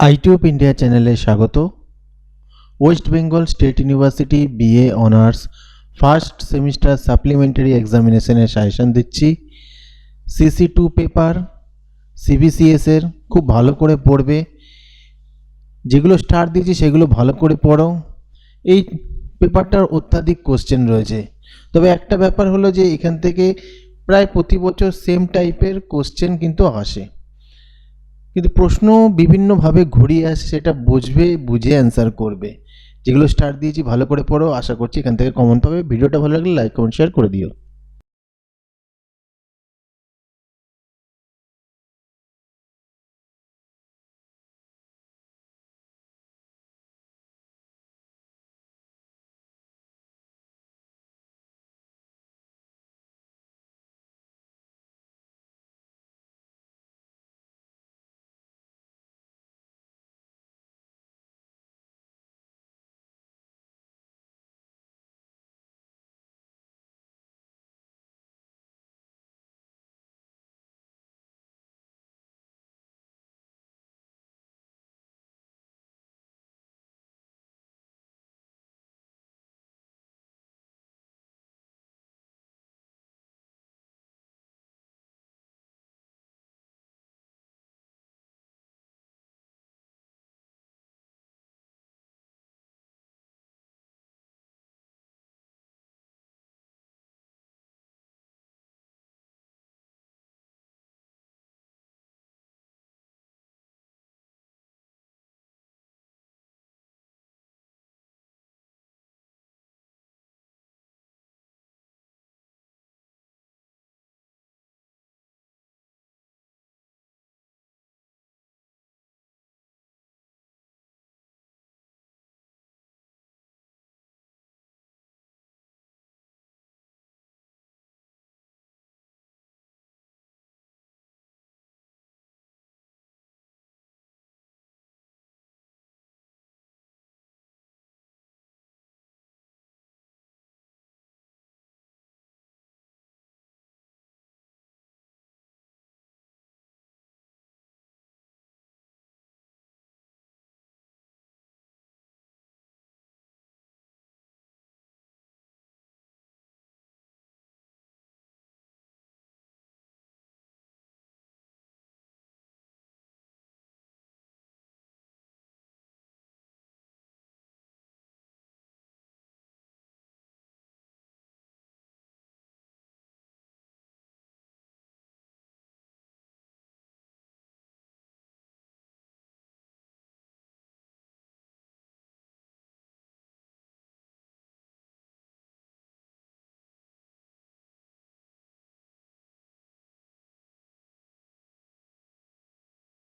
আইটিউব India চ্যানেলে স্বাগত। West Bengal State University BA honours first semester supplementary এক্সামিনেশনের suggestion দিচ্ছি। CC two paper, সিবিসিএসের খুব ভালো করে পড়বে। যেগুলো স্টার দিয়েছি সেগুলো ভালো করে পড়ো। এই পেপারটার অত্যাধিক কোশ্চেন রয়েছে। তবে একটা ব্যাপার হলো যে এখান থেকে প্রায় প্রতি বছর সেম টাইপের কোশ্চেন কিন্তু আসে। কিন্তু প্রশ্ন বিভিন্নভাবে ঘুরিয়ে আসে, সেটা বুঝবে, বুঝে অ্যান্সার করবে। যেগুলো স্টার্ট দিয়েছি, ভালো করে পড়ো, আশা করছি এখান থেকে কমন পাবে। ভিডিওটা ভালো লাগলে লাইক কমেন্ট শেয়ার করে দিও।